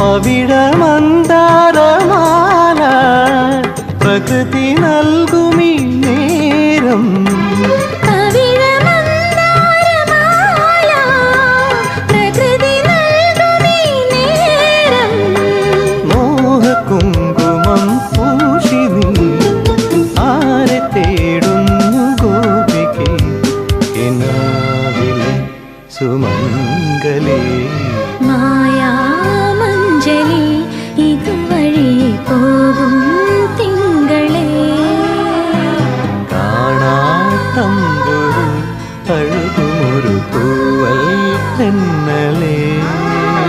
അവിടമന്താരമാല പ്രകൃതി നൽകുമി നേരം. കുങ്കുമം സുമംഗലേ. തഴുകു